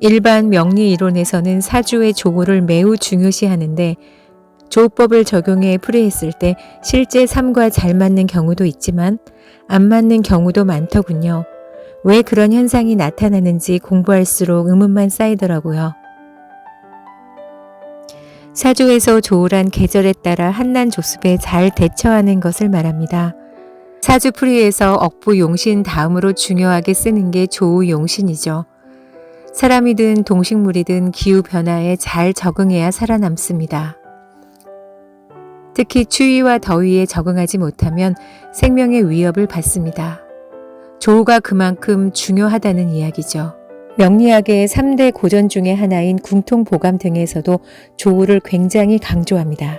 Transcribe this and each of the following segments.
일반 명리 이론에서는 사주의 조고를 매우 중요시하는데 조법을 적용해 풀이했을 때 실제 삶과 잘 맞는 경우도 있지만 안 맞는 경우도 많더군요. 왜 그런 현상이 나타나는지 공부할수록 의문만 쌓이더라고요. 사주에서 조우란 계절에 따라 한난 조습에 잘 대처하는 것을 말합니다. 사주풀이에서 억부 용신 다음으로 중요하게 쓰는 게 조우 용신이죠. 사람이든 동식물이든 기후 변화에 잘 적응해야 살아남습니다. 특히 추위와 더위에 적응하지 못하면 생명의 위협을 받습니다. 조우가 그만큼 중요하다는 이야기죠. 명리학의 3대 고전 중의 하나인 궁통보감 등에서도 조우를 굉장히 강조합니다.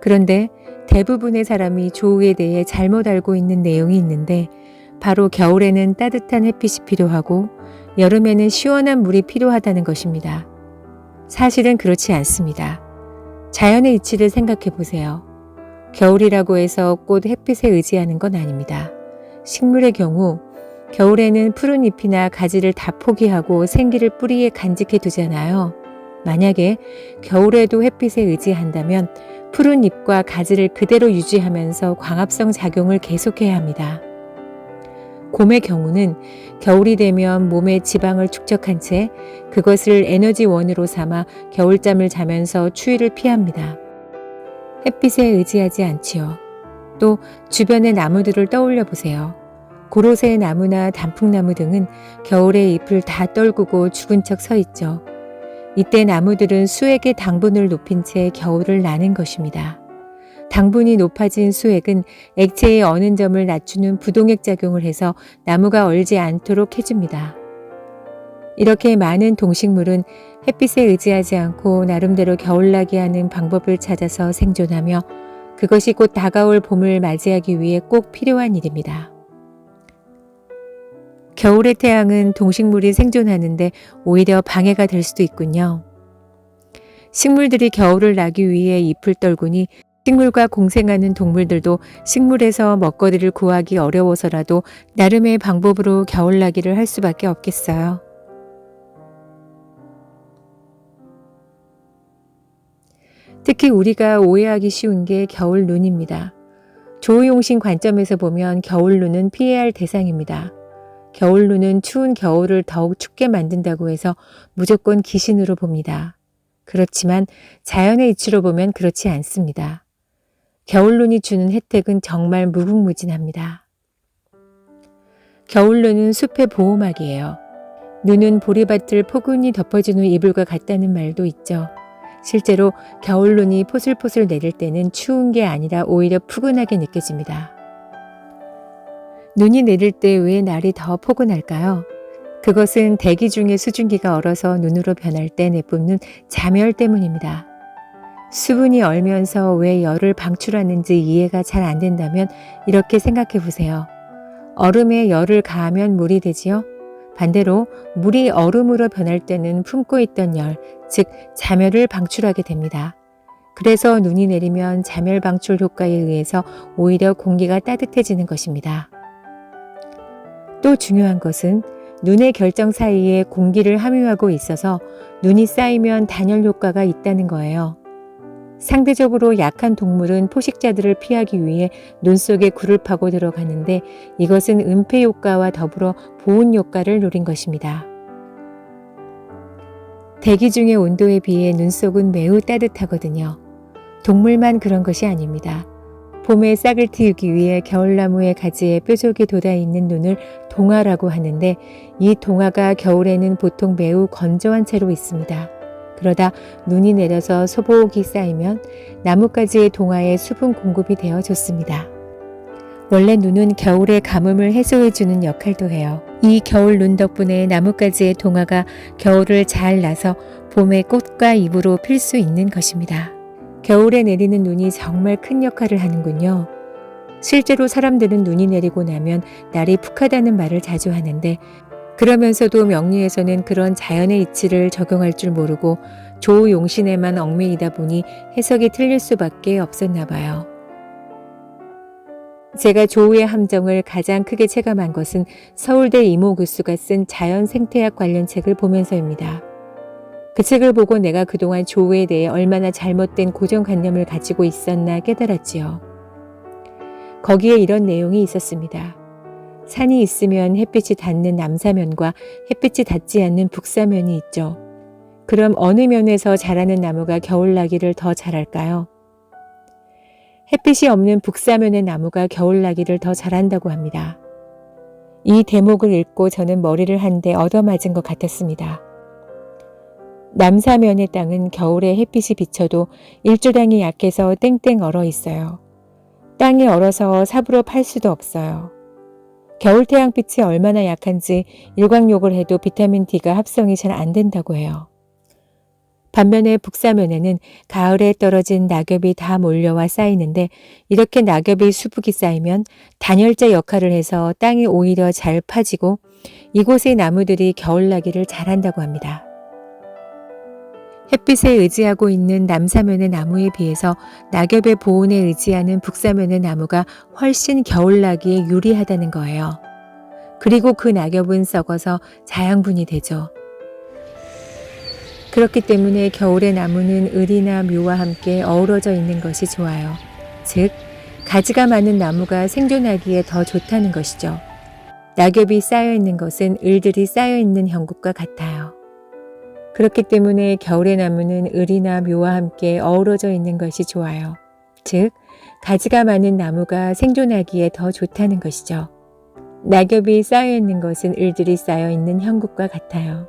그런데 대부분의 사람이 조우에 대해 잘못 알고 있는 내용이 있는데 바로 겨울에는 따뜻한 햇빛이 필요하고 여름에는 시원한 물이 필요하다는 것입니다. 사실은 그렇지 않습니다. 자연의 이치를 생각해 보세요. 겨울이라고 해서 꼭 햇빛에 의지하는 건 아닙니다. 식물의 경우 겨울에는 푸른 잎이나 가지를 다 포기하고 생기를 뿌리에 간직해 두잖아요. 만약에 겨울에도 햇빛에 의지한다면 푸른 잎과 가지를 그대로 유지하면서 광합성 작용을 계속해야 합니다. 곰의 경우는 겨울이 되면 몸에 지방을 축적한 채 그것을 에너지 원으로 삼아 겨울잠을 자면서 추위를 피합니다. 햇빛에 의지하지 않지요. 또 주변의 나무들을 떠올려 보세요. 고로쇠 나무나 단풍나무 등은 겨울에 잎을 다 떨구고 죽은 척 서 있죠. 이때 나무들은 수액의 당분을 높인 채 겨울을 나는 것입니다. 당분이 높아진 수액은 액체의 어는 점을 낮추는 부동액 작용을 해서 나무가 얼지 않도록 해줍니다. 이렇게 많은 동식물은 햇빛에 의지하지 않고 나름대로 겨울나게 하는 방법을 찾아서 생존하며 그것이 곧 다가올 봄을 맞이하기 위해 꼭 필요한 일입니다. 겨울의 태양은 동식물이 생존하는데 오히려 방해가 될 수도 있군요. 식물들이 겨울을 나기 위해 잎을 떨구니 식물과 공생하는 동물들도 식물에서 먹거리를 구하기 어려워서라도 나름의 방법으로 겨울나기를 할 수밖에 없겠어요. 특히 우리가 오해하기 쉬운 게 겨울 눈입니다. 조우용신 관점에서 보면 겨울 눈은 피해야 할 대상입니다. 겨울 눈은 추운 겨울을 더욱 춥게 만든다고 해서 무조건 귀신으로 봅니다. 그렇지만 자연의 이치로 보면 그렇지 않습니다. 겨울눈이 주는 혜택은 정말 무궁무진합니다. 겨울눈은 숲의 보호막이에요. 눈은 보리밭을 포근히 덮어준 후 이불과 같다는 말도 있죠. 실제로 겨울눈이 포슬포슬 내릴 때는 추운 게 아니라 오히려 푸근하게 느껴집니다. 눈이 내릴 때 왜 날이 더 포근할까요? 그것은 대기 중의 수증기가 얼어서 눈으로 변할 때 내뿜는 자멸 때문입니다. 수분이 얼면서 왜 열을 방출하는지 이해가 잘 안 된다면 이렇게 생각해 보세요. 얼음에 열을 가하면 물이 되지요? 반대로 물이 얼음으로 변할 때는 품고 있던 열, 즉 자멸을 방출하게 됩니다. 그래서 눈이 내리면 자멸 방출 효과에 의해서 오히려 공기가 따뜻해지는 것입니다. 또 중요한 것은 눈의 결정 사이에 공기를 함유하고 있어서 눈이 쌓이면 단열 효과가 있다는 거예요. 상대적으로 약한 동물은 포식자들을 피하기 위해 눈 속에 굴을 파고 들어가는데 이것은 은폐 효과와 더불어 보온 효과를 노린 것입니다. 대기 중의 온도에 비해 눈 속은 매우 따뜻하거든요. 동물만 그런 것이 아닙니다. 봄에 싹을 틔우기 위해 겨울나무의 가지에 뾰족이 돋아 있는 눈을 동화라고 하는데 이 동화가 겨울에는 보통 매우 건조한 채로 있습니다. 그러다 눈이 내려서 소복이 쌓이면 나뭇가지의 동화에 수분 공급이 되어 좋습니다. 원래 눈은 겨울의 가뭄을 해소해주는 역할도 해요. 이 겨울 눈 덕분에 나뭇가지의 동화가 겨울을 잘 나서 봄의 꽃과 잎으로 필 수 있는 것입니다. 겨울에 내리는 눈이 정말 큰 역할을 하는군요. 실제로 사람들은 눈이 내리고 나면 날이 푹하다는 말을 자주 하는데 그러면서도 명리에서는 그런 자연의 이치를 적용할 줄 모르고 조용신에만 얽매이다 보니 해석이 틀릴 수밖에 없었나 봐요. 제가 조우의 함정을 가장 크게 체감한 것은 서울대 이모 교수가 쓴 자연 생태학 관련 책을 보면서입니다. 그 책을 보고 내가 그동안 조우에 대해 얼마나 잘못된 고정관념을 가지고 있었나 깨달았지요. 거기에 이런 내용이 있었습니다. 산이 있으면 햇빛이 닿는 남사면과 햇빛이 닿지 않는 북사면이 있죠. 그럼 어느 면에서 자라는 나무가 겨울나기를 더 잘할까요? 햇빛이 없는 북사면의 나무가 겨울나기를 더 잘한다고 합니다. 이 대목을 읽고 저는 머리를 한 대 얻어맞은 것 같았습니다. 남사면의 땅은 겨울에 햇빛이 비쳐도 일조량이 약해서 땡땡 얼어 있어요. 땅이 얼어서 삽으로 팔 수도 없어요. 겨울 태양빛이 얼마나 약한지 일광욕을 해도 비타민 D가 합성이 잘 안 된다고 해요. 반면에 북사면에는 가을에 떨어진 낙엽이 다 몰려와 쌓이는데 이렇게 낙엽이 수북이 쌓이면 단열재 역할을 해서 땅이 오히려 잘 파지고 이곳의 나무들이 겨울나기를 잘한다고 합니다. 햇빛에 의지하고 있는 남사면의 나무에 비해서 낙엽의 보온에 의지하는 북사면의 나무가 훨씬 겨울나기에 유리하다는 거예요. 그리고 그 낙엽은 썩어서 자양분이 되죠. 그렇기 때문에 겨울의 나무는 을이나 묘와 함께 어우러져 있는 것이 좋아요. 즉, 가지가 많은 나무가 생존하기에 더 좋다는 것이죠. 낙엽이 쌓여 있는 것은 을들이 쌓여 있는 형국과 같아요. 그렇기 때문에 겨울의 나무는 을이나 묘와 함께 어우러져 있는 것이 좋아요. 즉, 가지가 많은 나무가 생존하기에 더 좋다는 것이죠. 낙엽이 쌓여 있는 것은 을들이 쌓여 있는 형국과 같아요.